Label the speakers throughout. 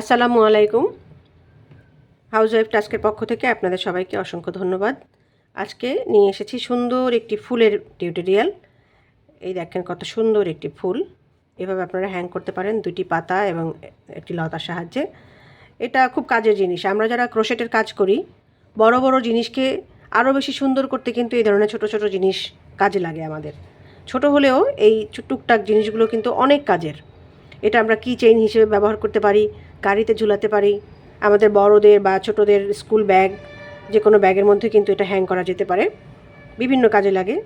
Speaker 1: আসসালামু আলাইকুম। House wife টাস্কের পক্ষ থেকে আপনাদের সবাইকে অসংখ্য ধন্যবাদ। আজকে নিয়ে এসেছি সুন্দর একটি ফুলের টিউটোরিয়াল। এই দেখেন কত সুন্দর একটি ফুল। এভাবে আপনারা হ্যাং করতে পারেন দুটি পাতা এবং একটি লতার সাহায্যে। এটা খুব কাজের জিনিস। আমরা যারা ক্রোশেটের কাজ করি, বড় বড় জিনিসকে আরও বেশি সুন্দর করতে কিন্তু এই ধরনের ছোট ছোট জিনিস কাজে লাগে আমাদের। ছোট হলেও এই টুকটাক জিনিসগুলো কিন্তু অনেক কাজের। এটা আমরা কি চেইন হিসেবে ব্যবহার করতে পারি গাড়িতে ঝুলাতে পারি আমাদের বড়দের বা ছোটদের স্কুল ব্যাগ যে কোনো ব্যাগের মধ্যে কিন্তু এটা হ্যাং করা যেতে পারে। বিভিন্ন কাজে লাগে।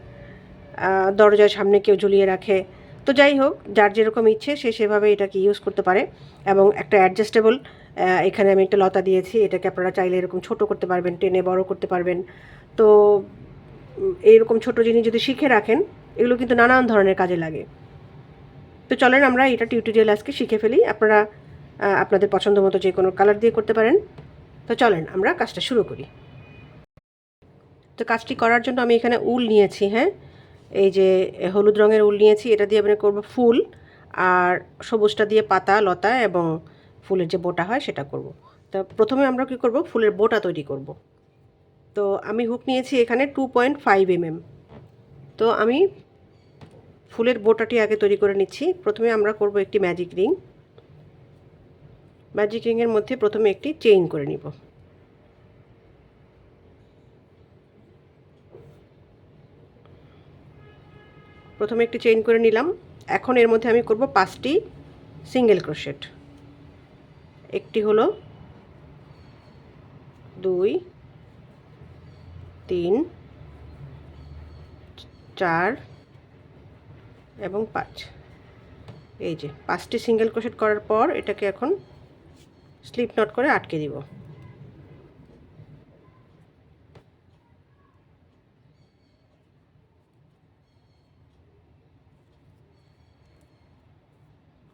Speaker 1: দরজার সামনে কেউ ঝুলিয়ে রাখে। তো যাই হোক যার যেরকম ইচ্ছে সে সেভাবে এটাকে ইউজ করতে পারে এবং একটা অ্যাডজাস্টেবল এখানে আমি একটা লতা দিয়েছি এটাকে আপনারা চাইলে এরকম ছোট করতে পারবেন টেনে বড় করতে পারবেন। তো উম, এইরকম ছোট জিনিস যদি শিখে রাখেন এগুলো কিন্তু নানান ধরনের কাজে লাগে। তো চলেন আমরা এটা টিউটোরিয়াল আজকে শিখে ফেলি। আপনারা আপনাদের পছন্দ মতো যে কোনো কালার দিয়ে করতে পারেন। তো চলেন আমরা কাজটা শুরু করি। তো কাজটি করার জন্য আমি এখানে উল নিয়েছি হ্যাঁ? এই যে হলুদ রঙের উল নিয়েছি, এটা দিয়ে আমি করব ফুল। আর সবুজটা দিয়ে পাতা, লতা এবং ফুলের যে বোটা হয় সেটা করব। তো প্রথমে আমরা কী করব? ফুলের বোটা তৈরি করব। তো আমি হুক নিয়েছি এখানে টু পয়েন্ট ফাইভ এম তো আমি ফুলের বোটাটি আগে তৈরি করে নিচ্ছি। প্রথমে আমরা করব একটি ম্যাজিক রিং ম্যাজিক রিংয়ের মধ্যে প্রথমে একটি চেইন করে নিব। প্রথমে একটি চেইন করে নিলাম। এখন এর মধ্যে আমি করব পাঁচটি সিঙ্গেল ক্রোশেট একটি হলো দুই, তিন, চার এবং পাঁচ। এই যে, পাঁচটি সিঙ্গেল ক্রোশেট করার পর এটাকে এখন স্লিপ নট করে আটকে দিব।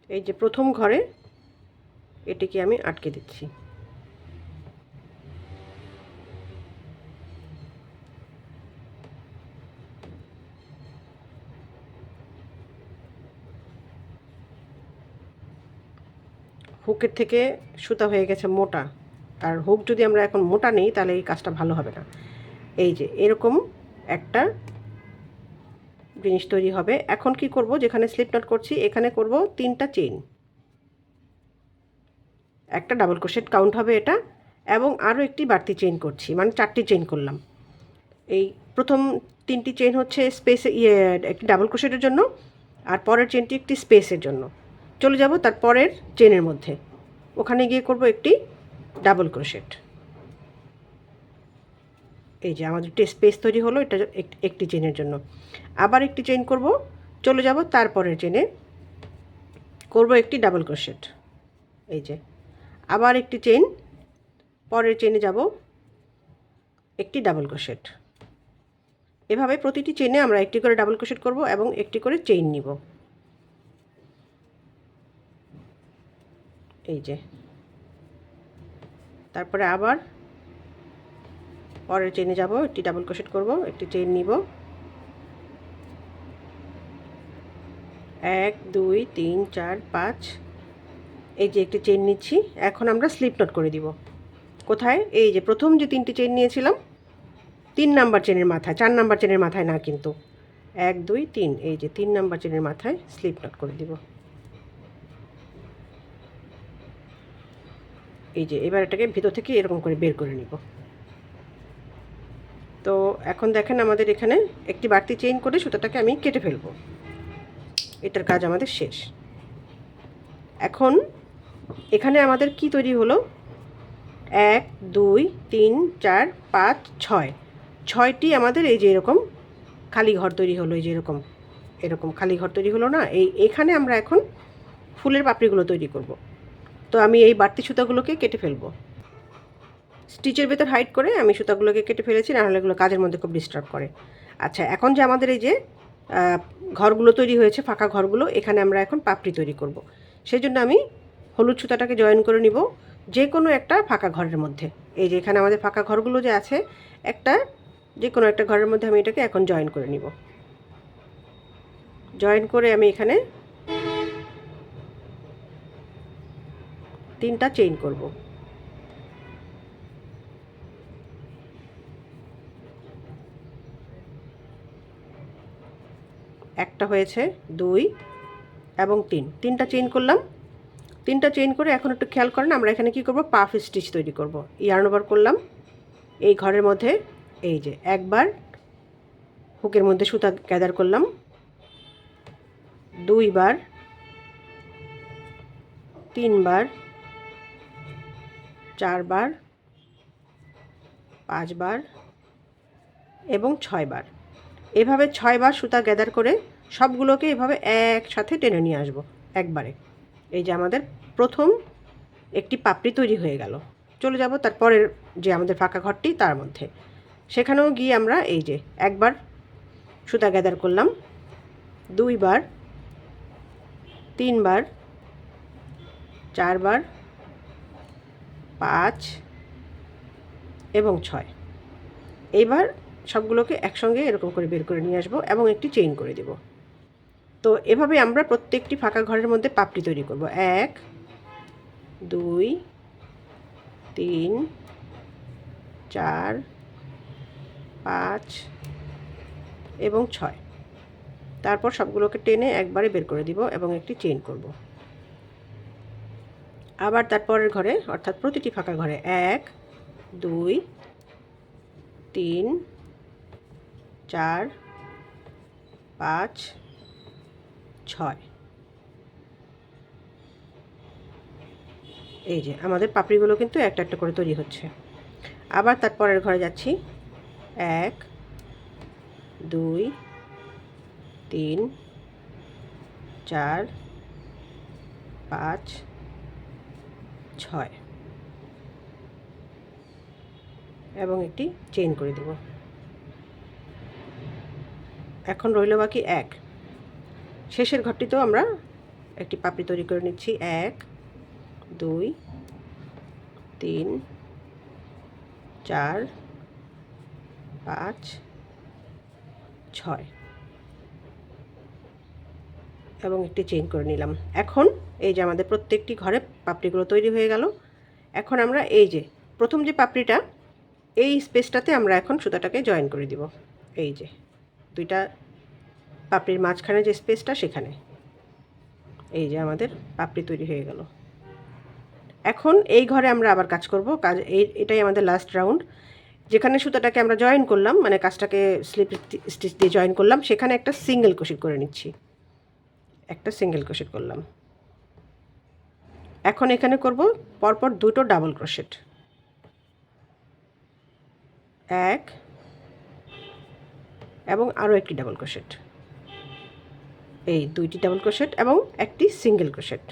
Speaker 1: এই যে প্রথম ঘরে এটিকে আমি আটকে দিচ্ছি। হুকের থেকে সুতা হয়ে গেছে মোটা। আর হুক যদি আমরা এখন মোটা নেই, তাহলে এই কাজটা ভালো হবে না। এই যে, এরকম একটা জিনিস তৈরি হবে। এখন কি করব? যেখানে স্লিপ নট করছি, এখানে করব তিনটা চেইন একটা ডাবল ক্রোশেট কাউন্ট হবে এটা, এবং আরও একটি বাড়তি চেইন করছি মানে চারটি চেইন করলাম। এই প্রথম তিনটি চেইন হচ্ছে স্পেসে ইয়ে একটি ডাবল ক্রোশেটের জন্য, আর পরের চেইনটি একটি স্পেসের জন্য। চলে যাব তার পরের চেনের মধ্যে। ওখানে গিয়ে করব একটি ডাবল ক্রোশেট এই যে আমাদের একটি স্পেস তৈরি হলো, এটা এক- একটি চেনের জন্য। আবার একটি চেইন করব, চলে যাব তারপরের চেনে করব একটি ডাবল ক্রোশেট এই যে। আবার একটি চেইন পরের চেনে যাব, একটি ডাবল ক্রোশেট এভাবে প্রতিটি চেনে আমরা একটি করে ডাবল ক্রোশেট করব এবং একটি করে চেইন নিব। এই যে। তারপরে আবার পরের চেনে যাব, একটি ডাবল ক্রোশেট করব, একটি চেন নিব। এক, দুই, তিন, চার, পাঁচ। এই যে একটি চেইন নিচ্ছি, এখন আমরা স্লিপ নট করে দিব। কোথায়? এই যে প্রথম যে তিনটি চেন নিয়েছিলাম, তিন নাম্বার চেনের মাথায়, চার নাম্বার চেনের মাথায় না কিন্তু। এক, দুই, তিন, এই যে তিন নাম্বার চেনের মাথায় স্লিপ নট করে দিব। এই যে, এবার এটাকে ভিতর থেকে এরকম করে বের করে নিব। তো এখন দেখেন আমাদের এখানে একটি বাড়তি চেইন করে সুতাটাকে আমি কেটে ফেলব। এটার কাজ আমাদের শেষ। এখন এখানে আমাদের কি তৈরি হলো? এক, দুই, তিন, চার, পাঁচ, ছয়। ছয়টি আমাদের এই যে এরকম খালি ঘর তৈরি হলো, এই যে এরকম এরকম খালি ঘর তৈরি হলো না? এই, এখানে আমরা এখন ফুলের পাপড়িগুলো তৈরি করব। তো আমি এই বাড়তি সুতাগুলোকে কেটে ফেলব। স্টিচের ভেতর হাইট করে আমি সুতাগুলোকে কেটে ফেলেছি, নাহলে এগুলো কাজের মধ্যে খুব ডিস্টার্ব করে। আচ্ছা এখন যে আমাদের এই যে ঘরগুলো তৈরি হয়েছে, ফাঁকা ঘরগুলো, এখানে আমরা এখন পাপড়ি তৈরি করব। সেই জন্য আমি হলুদ সুতাটাকে জয়েন করে নিব যে কোনো একটা ফাঁকা ঘরের মধ্যে। এই যে এখানে আমাদের ফাঁকা ঘরগুলো যে আছে, একটা যে কোনো একটা ঘরের মধ্যে আমি এটাকে এখন জয়েন করে নিব। জয়েন করে আমি এখানে তিনটা চেইন করব। একটা হয়েছে দুই এবং তিন। তিনটা চেইন করলাম। তিনটা চেইন করে এখন একটু খেয়াল করেন, আমরা এখানে কি করব? পাফ স্টিচ তৈরি করব। ইয়ার্ন ওভার করলাম। এই ঘরের মধ্যে, এই যে একবার হুকের মধ্যে সুতা গ্যাদার করলাম। দুইবার, তিনবার চারবার, পাঁচবার এবং ছয়বার। এভাবে ছয়বার সুতা গ্যাদার করে সবগুলোকে এভাবে একসাথে টেনে নিয়ে আসব একবারে। এই যে আমাদের প্রথম একটি পাপড়ি তৈরি হয়ে গেল। চলে যাব তারপরের যে আমাদের ফাঁকা ঘরটি তার মধ্যে। সেখানেও গিয়ে আমরা এই যে একবার সুতা গ্যাদার করলাম, দুইবার, তিনবার, চারবার পাঁচ এবং ছয়। এইবার সবগুলোকে একসঙ্গে এরকম করে বের করে নিয়ে আসব এবং একটি চেইন করে দেব। তো এভাবে আমরা প্রত্যেকটি ফাঁকা ঘরের মধ্যে পাপড়ি তৈরি করব। এক, দুই, তিন, চার, পাঁচ এবং ছয়। তারপর সবগুলোকে টেনে একবারে বের করে দিব এবং একটি চেইন করব। আবার তারপরের ঘরে, অর্থাৎ প্রতিটি ফাঁকা ঘরে, এক, দুই, তিন, চার, পাঁচ, ছয়। এই যে, আমাদের পাপড়িগুলো কিন্তু একটা একটা করে তৈরি হচ্ছে। আবার তারপরের ঘরে যাচ্ছি। এক, দুই, তিন, চার, পাঁচ ছয়। এবং একটি চেইন করে দেব। এখন রইল বাকি এক। শেষের ঘরটিতেও আমরা একটি পাপড়ি তৈরি করে নিচ্ছি। এক, দুই, তিন, চার, পাঁচ, ছয়। এবং একটি চেইন করে নিলাম। এখন এই যে আমাদের প্রত্যেকটি ঘরে পাপড়িগুলো তৈরি হয়ে গেল। এখন আমরা এই যে প্রথম যে পাপড়িটা, এই স্পেসটাতে আমরা এখন সুতাটাকে জয়েন করে দিব। এই যে দুইটা পাপড়ির মাঝখানে যে স্পেসটা, সেখানে। এই যে আমাদের পাপড়ি তৈরি হয়ে গেল। এখন এই ঘরে আমরা আবার কাজ করব। কাজ এই এটাই আমাদের লাস্ট রাউন্ড যেখানে সুতাটাকে আমরা জয়েন করলাম মানে কাজটাকে স্লিপ স্টিচ দিয়ে জয়েন করলাম, সেখানে একটা সিঙ্গেল ক্রোশেট করে নিচ্ছি। একটা সিঙ্গেল ক্রোশেট করলাম। এখন এখানে করব পরপর দুটো ডাবল ক্রোশেট এক এবং আরও একটি ডাবল ক্রোশেট এই দুইটি ডাবল ক্রোশেট এবং একটি সিঙ্গেল ক্রোশেট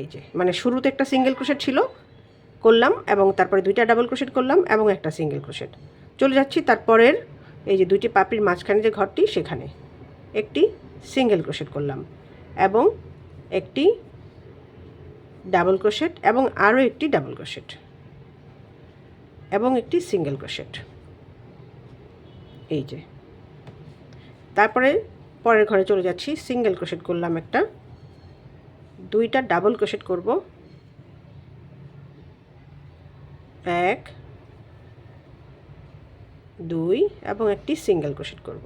Speaker 1: এই যে মানে শুরুতে একটা সিঙ্গেল ক্রোশেট ছিল, করলাম এবং তারপরে দুইটা ডাবল ক্রোশেট করলাম এবং একটা সিঙ্গেল ক্রোশেট চলে যাচ্ছি তারপরের, এই যে দুইটি পাপড়ির মাঝখানে যে ঘরটি, সেখানে। একটি সিঙ্গেল ক্রোশেট করলাম এবং একটি ডাবল ক্রোশেট এবং আরও একটি ডাবল ক্রোশেট এবং একটি সিঙ্গেল ক্রোশেট। এই যে। তারপরে পরের ঘরে চলে যাচ্ছি, সিঙ্গেল ক্রোশেট করলাম একটা। দুইটা ডাবল ক্রোশেট করব। এক, দুই এবং একটি সিঙ্গেল ক্রোশেট করব।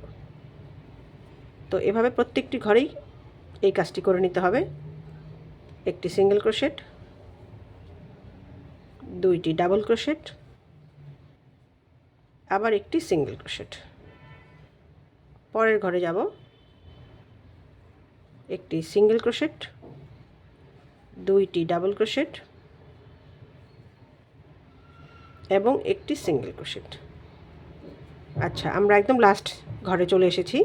Speaker 1: তো এভাবে প্রত্যেকটি ঘরেই এই কাজটি করে নিতে হবে। একটি সিঙ্গেল ক্রোশেট দুইটি ডাবল ক্রোশেট আবার একটি সিঙ্গেল ক্রোশেট পরের ঘরে যাব, একটি সিঙ্গেল ক্রোশেট দুইটি ডাবল ক্রোশেট এবং একটি সিঙ্গেল ক্রোশেট আচ্ছা আমরা একদম লাস্ট ঘরে চলে এসেছি।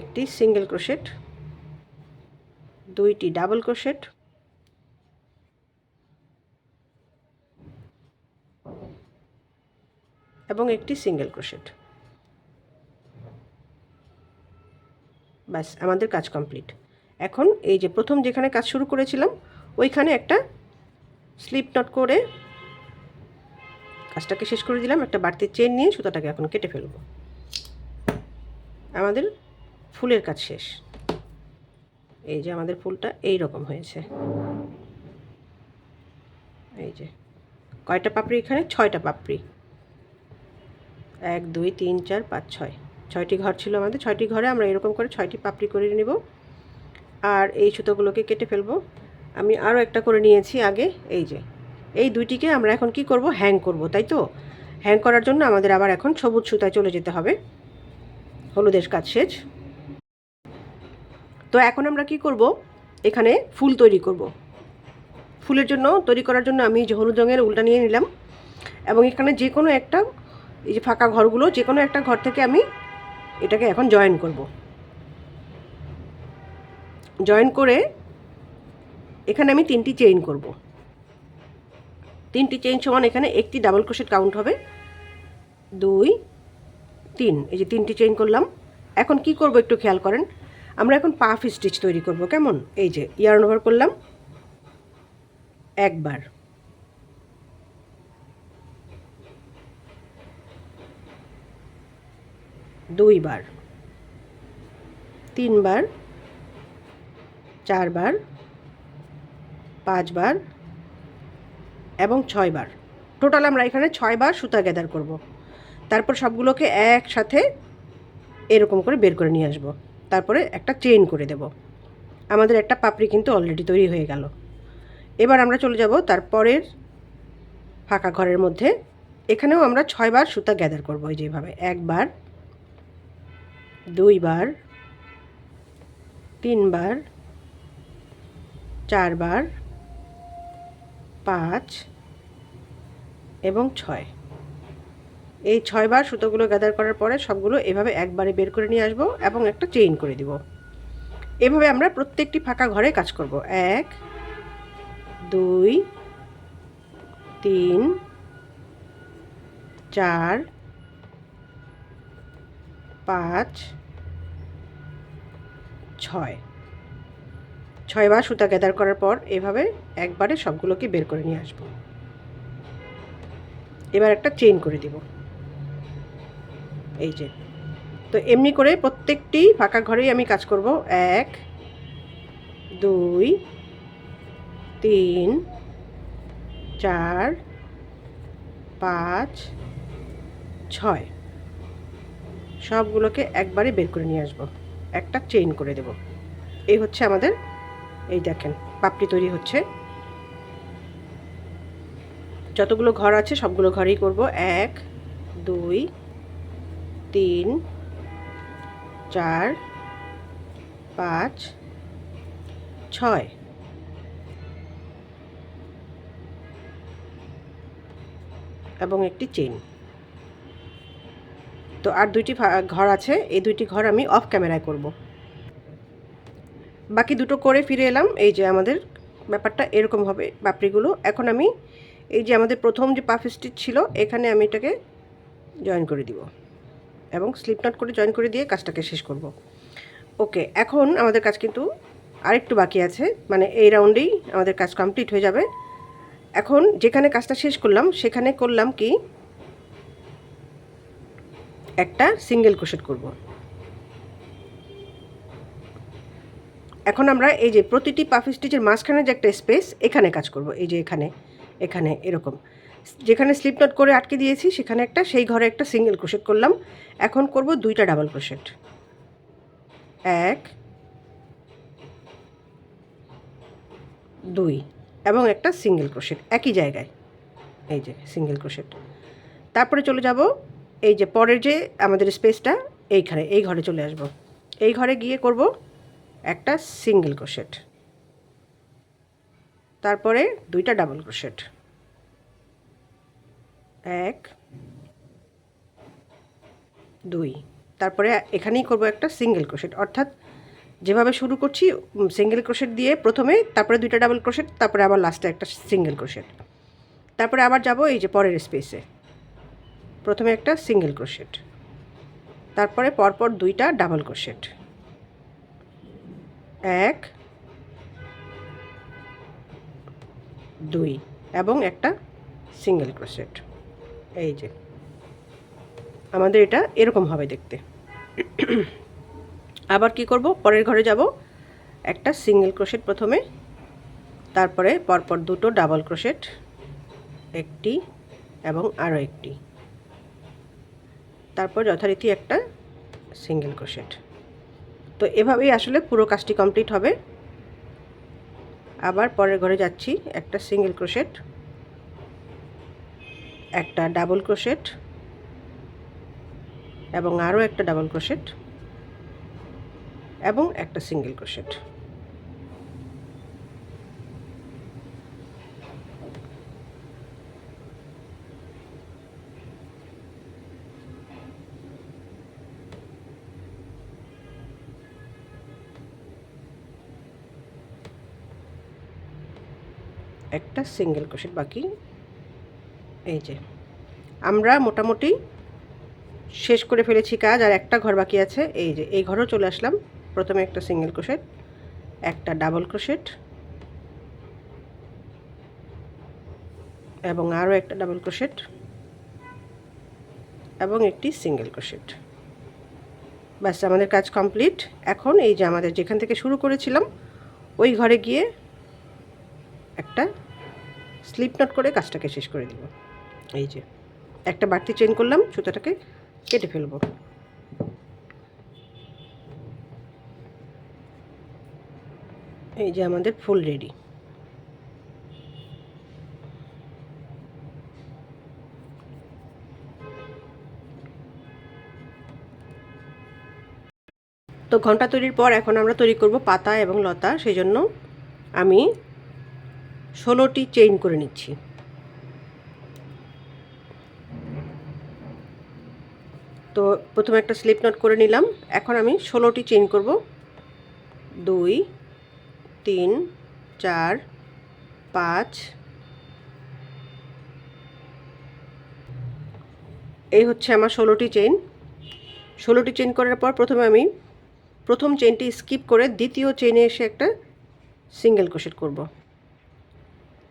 Speaker 1: একটি সিঙ্গেল ক্রোশেট দুইটি ডাবল ক্রোশেট। এবং একটি সিঙ্গেল ক্রোশেট। ব্যাস, আমাদের কাজ কমপ্লিট। এখন এই যে প্রথম যেখানে কাজ শুরু করেছিলাম, ওইখানে একটা স্লিপ নট করে কাজটাকে শেষ করে দিলাম। একটা বাড়তি চেন নিয়ে সুতাটাকে এখন কেটে ফেলব। আমাদের ফুলের কাজ শেষ। এই যে আমাদের ফুলটা এই রকম হয়েছে। এই যে। কয়টা পাপড়ি এখানে? ছয়টা পাপড়ি। এক, দুই, তিন, চার, পাঁচ, ছয়। ছয়টি ঘর ছিল আমাদের। ছয়টি ঘরে আমরা এরকম করে ছয়টি পাপড়ি করে নেব। আর এই সুতোগুলোকে কেটে ফেলব। আমি আরও একটা করে নিয়েছি আগে। এই যে। এই দুইটিকে আমরা এখন কি করব? হ্যাং করব, তাই তো? হ্যাং করার জন্য আমাদের আবার এখন সবুজ সুতায় চলে যেতে হবে। হলুদের কাজ শেষ। তো এখন আমরা কি করব? এখানে ফুল তৈরি করব। ফুলের জন্য, তৈরি করার জন্য আমি যে হলুদ রঙের উলটা নিয়ে নিলাম। এবং এখানে যে কোনো একটা, এই যে ফাঁকা ঘরগুলো, যে কোনো একটা ঘর থেকে আমি এটাকে এখন জয়েন করব। জয়েন করে এখানে আমি তিনটি চেইন করব। তিনটি চেইন সমান এখানে একটি ডাবল ক্রোশেট কাউন্ট হবে। দুই, তিন, এই যে তিনটি চেইন করলাম। এখন কি করব একটু খেয়াল করেন। আমরা এখন পাফ স্টিচ তৈরি করব, কেমন? এই যে ইয়ার্ন ওভার করলাম। একবার। দুইবার। তিনবার। চারবার। পাঁচবার। এবং ছয়বার। টোটাল আমরা এখানে ছয়বার সুতা গ্যাদার করব। তারপর সবগুলোকে একসাথে এরকম করে বের করে নিয়ে আসব। তারপরে একটা চেইন করে দেব। আমাদের একটা পাপড়ি কিন্তু অলরেডি তৈরি হয়ে গেল। এবার আমরা চলে যাব তারপরের ফাঁকা ঘরের মধ্যে। এখানেও আমরা ছয়বার সুতা গ্যাদার করব এই যেভাবে একবার, দুইবার, তিনবার, চারবার, পাঁচ এবং ছয়। এই ছয়বার সুতোগুলো গ্যাদার করার পরে সবগুলো এভাবে একবারে বের করে নিয়ে আসব এবং একটা চেইন করে দিব। এভাবে আমরা প্রত্যেকটি ফাঁকা ঘরে কাজ করব। এক, দুই, তিন, চার, পাঁচ, ছয়। ছয়বার সুতা গ্যাদার করার পর এভাবে একবারে সবগুলোকে বের করে নিয়ে আসব। এবার একটা চেইন করে দিব। এই যে। তো এমনি করে প্রত্যেকটি ফাঁকা ঘরেই আমি কাজ করব। এক, দুই, তিন, চার, পাঁচ, ছয়। সবগুলোকে একবারে বের করে নিয়ে আসব। একটা চেইন করে দেব। এই হচ্ছে আমাদের, এই দেখেন, পাপড়ি তৈরি হচ্ছে। যতগুলো ঘর আছে সবগুলো ঘরেই করব। এক, দুই তিন, চার, পাঁচ, ছয়। এবং একটি চেইন। তো আর দুইটি ঘর আছে, এই দুইটি ঘর আমি অফ ক্যামেরায় করব। বাকি দুটো করে ফিরে এলাম, এই যে আমাদের ব্যাপারটা এরকম হবে পাপড়িগুলো এখন আমি এই যে আমাদের প্রথম যে পাফ স্টিচ ছিল, এখানে আমি এটাকে জয়েন করে দিব। এবং স্লিপ নট করে জয়েন করে দিয়ে কাজটাকে শেষ করব। ওকে এখন আমাদের কাজ কিন্তু আরেকটু বাকি আছে। মানে এই রাউন্ডেই আমাদের কাজ কমপ্লিট হয়ে যাবে। এখন যেখানে কাজটা শেষ করলাম, সেখানে করলাম কি? একটা সিঙ্গেল ক্রোশেট করব। এখন আমরা এই যে প্রতিটি পাফ স্টিচের মাঝখানে যে একটা স্পেস এখানে কাজ করব। এই যে এখানে এখানে, এরকম। যেখানে স্লিপ নট করে আটকে দিয়েছি, সেখানে একটা, সেই ঘরে একটা সিঙ্গেল ক্রোশেট করলাম। এখন করব দুইটা ডাবল ক্রোশেট এক, দুই, এবং একটা সিঙ্গেল ক্রোশেট একই জায়গায়। এই যে সিঙ্গেল ক্রোশেট তারপরে চলে যাব, এই যে পরের যে আমাদের স্পেসটা এইখানে, এই ঘরে চলে আসব। এই ঘরে গিয়ে করব একটা সিঙ্গেল ক্রোশেট তারপরে দুইটা ডাবল ক্রোশেট এক, দুই। তারপরে এখানেই করব একটা সিঙ্গেল ক্রোশেট অর্থাৎ যেভাবে শুরু করছি সিঙ্গেল ক্রোশেট দিয়ে প্রথমে, তারপরে দুইটা ডাবল ক্রোশেট তারপরে আবার লাস্টে একটা সিঙ্গেল ক্রোশেট তারপরে আবার যাব এই যে পরের স্পেসে প্রথমে একটা সিঙ্গেল ক্রোশেট তারপরে পরপর দুইটা ডাবল ক্রোশেট এক, দুই। এবং একটা সিঙ্গেল ক্রোশেট এই যে। আমাদের এটা এরকম হবে দেখতে। আবার কি করব? পরের ঘরে যাব। একটা সিঙ্গেল ক্রোশেট প্রথমে। তারপরে পরপর দুটো ডাবল ক্রোশেট একটি এবং আরও একটি। তারপর যথারীতি একটা সিঙ্গেল ক্রোশেট তো এভাবেই আসলে পুরো কাজটি কমপ্লিট হবে। আবার পরের ঘরে যাচ্ছি, একটা সিঙ্গেল ক্রোশেট একটা ডাবল ক্রোশেট এবং আরও একটা ডাবল ক্রোশেট এবং একটা সিঙ্গেল ক্রোশেট। একটা সিঙ্গেল ক্রোশেট বাকি এই যে। আমরা মোটামুটি শেষ করে ফেলেছি কাজ, আর একটা ঘর বাকি আছে। এই যে, এই ঘরেও চলে আসলাম। প্রথমে একটা সিঙ্গেল ক্রোশেট একটা ডাবল ক্রোশেট এবং আরও একটা ডাবল ক্রোশেট এবং একটি সিঙ্গেল ক্রোশেট ব্যাস, আমাদের কাজ কমপ্লিট এখন এই যে আমাদের যেখান থেকে শুরু করেছিলাম, ওই ঘরে গিয়ে একটা স্লিপ নট করে কাজটাকে শেষ করে দিব। এই যে, একটা বাড়তি চেন করলাম, সুতোটাকে কেটে ফেলব। এই যে আমাদের ফুল রেডি। তো ঘণ্টা তৈরির পর এখন আমরা তৈরি করব পাতা এবং লতা সেই জন্য আমি ষোলোটি চেইন করে নিচ্ছি। তো প্রথমে একটা স্লিপ নট করে নিলাম। এখন আমি ষোলোটি চেইন করব। দুই, তিন, চার, পাঁচ। এই হচ্ছে আমার ষোলোটি চেইন ষোলোটি চেইন করার পর প্রথমে আমি প্রথম চেনটি স্কিপ করে দ্বিতীয় চেনে এসে একটা সিঙ্গেল ক্রোশেট করব।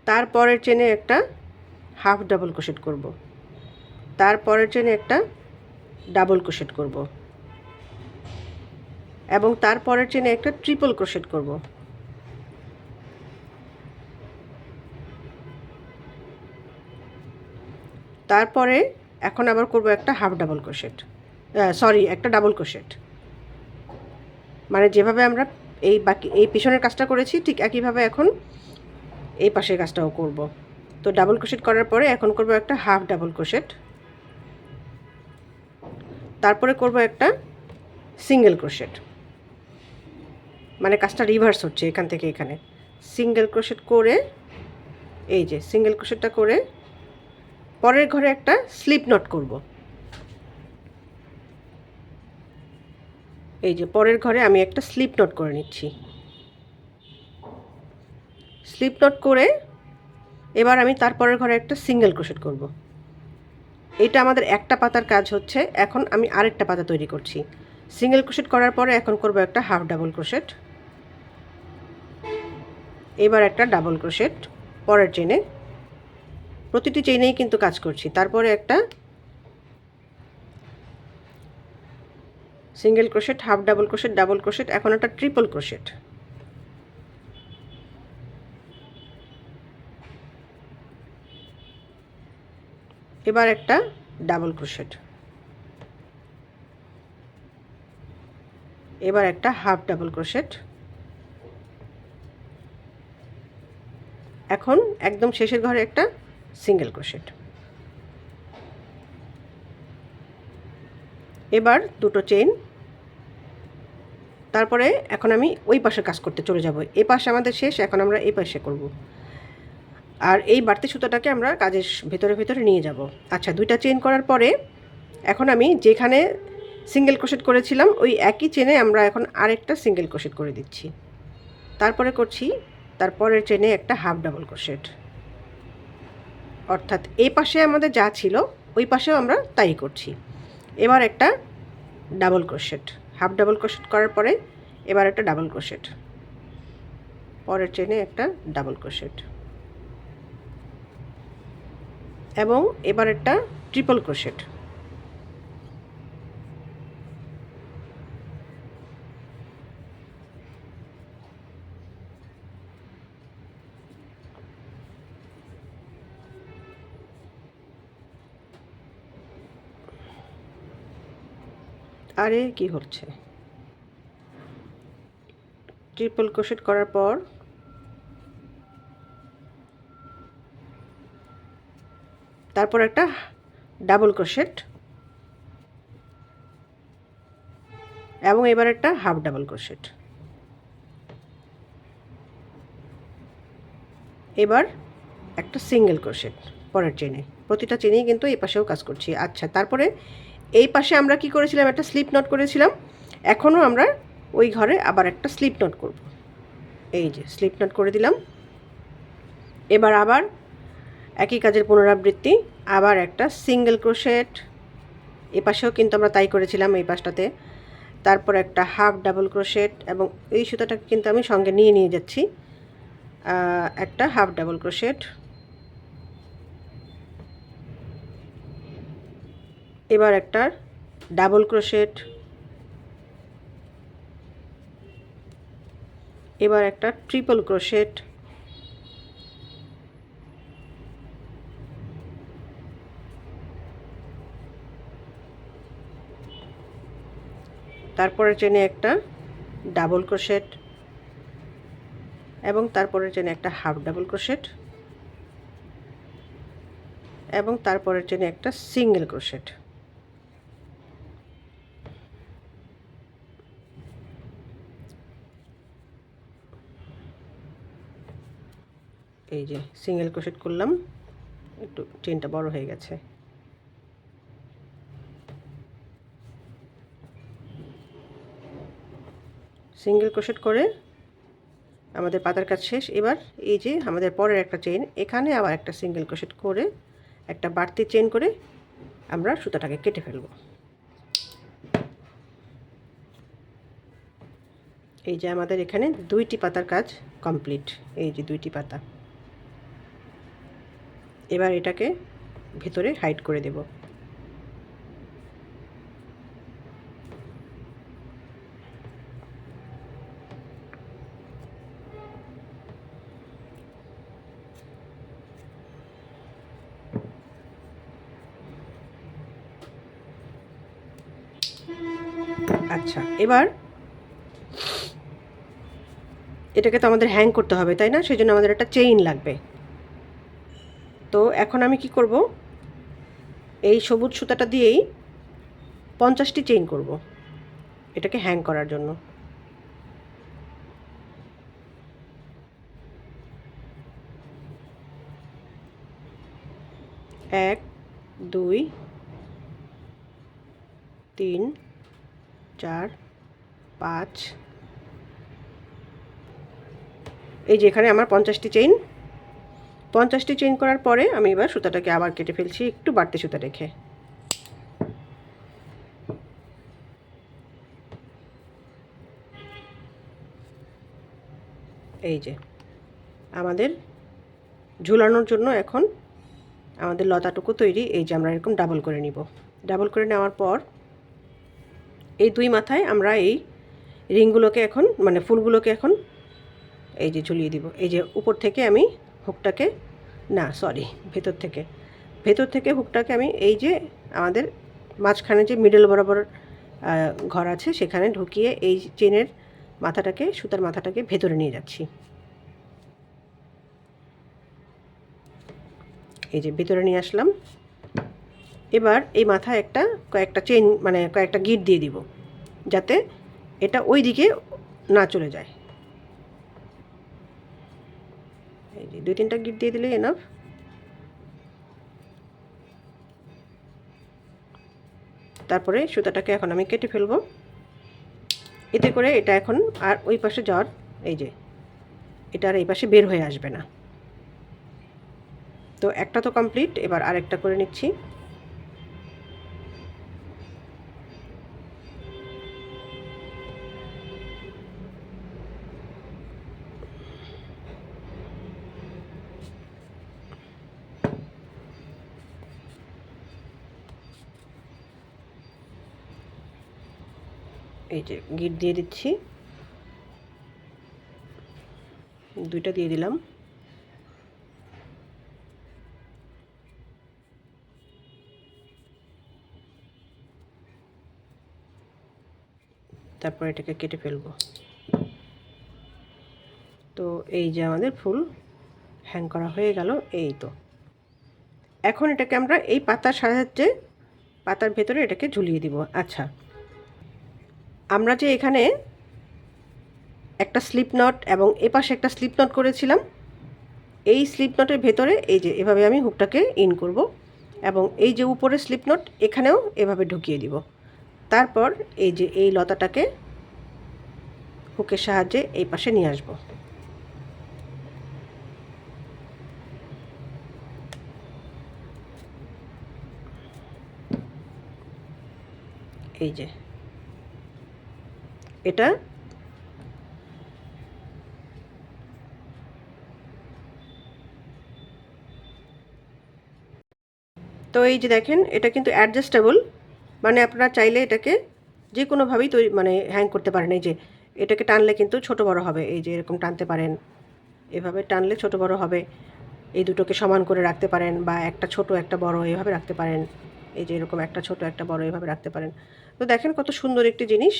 Speaker 1: তারপরের চেনে একটা হাফ ডাবল ক্রোশেট করব। তারপরের চেনে একটা ডাবল ক্রোশেট করব। এবং তারপরের চেনে একটা ট্রিপল ক্রোশেট করব। তারপরে এখন আবার করব একটা হাফ ডাবল ক্রোশেট সরি একটা ডাবল ক্রোশেট মানে যেভাবে আমরা এই বাকি, এই পিছনের কাজটা করেছি, ঠিক একইভাবে এখন এই পাশের কাজটাও করব। তো ডাবল ক্রোশেট করার পরে এখন করব একটা হাফ ডাবল ক্রোশেট তারপরে করব একটা সিঙ্গেল ক্রোশেট মানে কাজটা রিভার্স হচ্ছে এখান থেকে এখানে। সিঙ্গেল ক্রোশেট করে, এই যে সিঙ্গেল ক্রোশেটটা করে পরের ঘরে একটা স্লিপ নট করব। এই যে পরের ঘরে আমি একটা স্লিপ নট করে নিচ্ছি। স্লিপ নট করে এবার আমি তারপরের ঘরে একটা সিঙ্গেল ক্রোশেট করব। এটা আমাদের একটা পাতার কাজ হচ্ছে। এখন আমি আরেকটা পাতা তৈরি করছি। সিঙ্গেল ক্রোশেট করার পরে এখন করব একটা হাফ ডাবল ক্রোশেট এবার একটা ডাবল ক্রোশেট পরের চেনে প্রতিটি চেনেই কিন্তু কাজ করছি। তারপরে একটা single crochet half double crochet double crochet এখন একটা ট্রিপল ক্রোশেট এবার একটা ডাবল ক্রোশেট। এবার একটা হাফ ডাবল ক্রোশেট। এখন একদম শেষের ঘরে একটা সিঙ্গেল ক্রোশেট। এবার দুটো চেইন। তারপরে এখন আমি ওই পাশে কাজ করতে চলে যাব। এই পাশে আমাদের শেষ, এখন আমরা এই পাশে করব। আর এই বাড়তি সুতোটাকে আমরা কাজের ভেতরে ভেতরে নিয়ে যাব। আচ্ছা দুইটা চেন করার পরে এখন আমি যেখানে সিঙ্গেল ক্রোশেট করেছিলাম, ওই একই চেনে আমরা এখন আরেকটা সিঙ্গেল ক্রোশেট করে দিচ্ছি। তারপরে করছি, তারপরের চেনে একটা হাফ ডাবল ক্রোশেট অর্থাৎ এই পাশে আমাদের যা ছিল, ওই পাশেও আমরা তাই করছি। এবার একটা double crochet half double crochet করার পরে এবার একটা ডাবল ক্রোশেট পরের চেনে একটা ডাবল ক্রোশেট এবং এবার একটা ট্রিপল ক্রোশেট আরে কি হচ্ছে? ট্রিপল ক্রোশেট করার পর তারপর একটা ডাবল ক্রোশেট এবং এবার একটা হাফ ডাবল ক্রোশেট এবার একটা সিঙ্গেল ক্রোশেট পরের চেনে প্রতিটা চেনেই কিন্তু এই পাশেও কাজ করছি। আচ্ছা তারপরে এই পাশে আমরা কি করেছিলাম? একটা স্লিপ নোট করেছিলাম। এখনও আমরা ওই ঘরে আবার একটা স্লিপ নোট করব। এই যে স্লিপ নোট করে দিলাম। এবার আবার একই কাজের পুনরাবৃত্তি, আবার একটা সিঙ্গেল ক্রোশেট এ পাশেও কিন্তু আমরা তাই করেছিলাম এই পাশটাতে। তারপর একটা হাফ ডাবল ক্রোশেট এবং এই সুতাটাকে কিন্তু আমি সঙ্গে নিয়ে নিয়ে যাচ্ছি। একটা হাফ ডাবল ক্রোশেট এবার একটা ডাবল ক্রোশেট এবার একটা ট্রিপল ক্রোশেট তারপরে চেনে একটা ডাবল ক্রোশেট এবং তারপরের চেনে একটা হাফ ডাবল ক্রোশেট এবং তারপরের চেনে একটা সিঙ্গেল ক্রোশেট এই যে সিঙ্গেল ক্রোশেট করলাম, একটু চেনটা বড় হয়ে গেছে। সিঙ্গেল ক্রোশেট করে আমাদের পাতার কাজ শেষ। এবার এই যে আমাদের পরের একটা চেন এখানে আবার একটা সিঙ্গেল ক্রোশেট করে একটা বাড়তি চেন করে আমরা সুতাটাকে কেটে ফেলব। এই যে আমাদের এখানে দুইটি পাতার কাজ কমপ্লিট, এই যে দুইটি পাতা। এবার এটাকে ভিতরে হাইড করে দেবো আচ্ছা এবার এটাকে তো আমাদের হ্যাং করতে হবে, তাই না? সেই জন্য আমাদের একটা চেইন লাগবে। তো এখন আমি কি করব? এই সবুজ সুতাটা দিয়েই পঞ্চাশটি চেইন করব, এটাকে হ্যাং করার জন্য। এক, দুই, তিন, চার পাঁচ। এই যে এখানে আমার পঞ্চাশটি চেইন পঞ্চাশটি চেইন করার পরে আমি এবার সুতাটাকে আবার কেটে ফেলছি, একটু বাড়তি সুতা রেখে। এই যে, আমাদের ঝুলানোর জন্য এখন আমাদের লতাটুকু তৈরি, এই যে আমরা এরকম ডাবল করে নিব। ডাবল করে নেওয়ার পর এই দুই মাথায় আমরা এই রিংগুলোকে এখন মানে ফুলগুলোকে এখন এই যে ঝুলিয়ে দিব। এই যে উপর থেকে আমি হুকটাকে, না সরি ভেতর থেকে। ভেতর থেকে হুকটাকে আমি এই যে আমাদের মাঝখানে যে মিডল বরাবর ঘর আছে, সেখানে ঢুকিয়ে এই চেনের মাথাটাকে, সুতার মাথাটাকে ভেতরে নিয়ে যাচ্ছি। এই যে ভেতরে নিয়ে আসলাম। এবার এই মাথায় একটা কয়েকটা চেন মানে কয়েকটা গিট দিয়ে দিব। যাতে এটা ওই দিকে না চলে যায়। এই যে দুই তিনটা গিট দিয়ে দিলে এনাফ তারপরে সুতাটাকে এখন আমি কেটে ফেলব। এতে করে এটা এখন আর ওই পাশে যাওয়ার, এই যে, এটা আর এই পাশে বের হয়ে আসবে না। তো একটা তো কমপ্লিট এবার আরেকটা করে নিচ্ছি। এই যে গিট দিয়ে দিচ্ছি। দুইটা দিয়ে দিলাম। তারপর এটাকে কেটে ফেলব। তো এই যে আমাদের ফুল হ্যাং করা হয়ে গেল, এই তো। এখন এটাকে আমরা এই পাতার সাহায্যে পাতার ভেতরে এটাকে ঝুলিয়ে দিব। আচ্ছা। আমরা যে এখানে একটা স্লিপ নট এবং এপাশে একটা স্লিপ নট করেছিলাম, এই স্লিপ নটের ভেতরে এই যে এভাবে আমি হুকটাকে ইন করব এবং এই যে উপরে স্লিপ নট এখানেও এভাবে ঢুকিয়ে দিব। তারপর এই যে এই লতাটাকে হুকের সাহায্যে এই পাশে নিয়ে আসব। এই যে এটা। তো এই যে দেখেন, এটা কিন্তু অ্যাডজাস্টেবল মানে আপনারা চাইলে এটাকে যে কোনোভাবেই তৈরি মানে হ্যাং করতে পারেন। এই যে এটাকে টানলে কিন্তু ছোট বড় হবে। এই যে এরকম টানতে পারেন। এভাবে টানলে ছোট বড় হবে। এই দুটোকে সমান করে রাখতে পারেন বা একটা ছোট, একটা বড় এভাবে রাখতে পারেন। এই যে এরকম একটা ছোট, একটা বড় এভাবে রাখতে পারেন। তো দেখেন কত সুন্দর একটি জিনিস।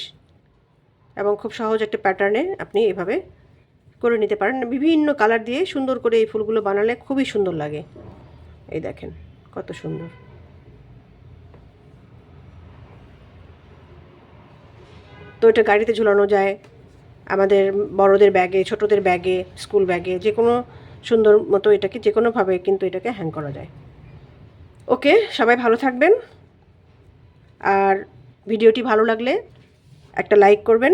Speaker 1: এবং খুব সহজ একটা প্যাটার্নে আপনি এভাবে করে নিতে পারেন। বিভিন্ন কালার দিয়ে সুন্দর করে এই ফুলগুলো বানালে খুবই সুন্দর লাগে। এই দেখেন, কত সুন্দর। তো এটা গাড়িতে ঝুলানো যায়, আমাদের বড়দের ব্যাগে, ছোটদের ব্যাগে স্কুল ব্যাগে যে কোনো সুন্দর মতো এটাকে যে কোনোভাবে কিন্তু এটাকে হ্যাং করা যায়। ওকে সবাই ভালো থাকবেন। আর ভিডিওটি ভালো লাগলে একটা লাইক করবেন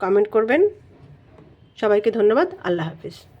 Speaker 1: কমেন্ট করবেন। সবাইকে ধন্যবাদ আল্লাহ হাফিজ।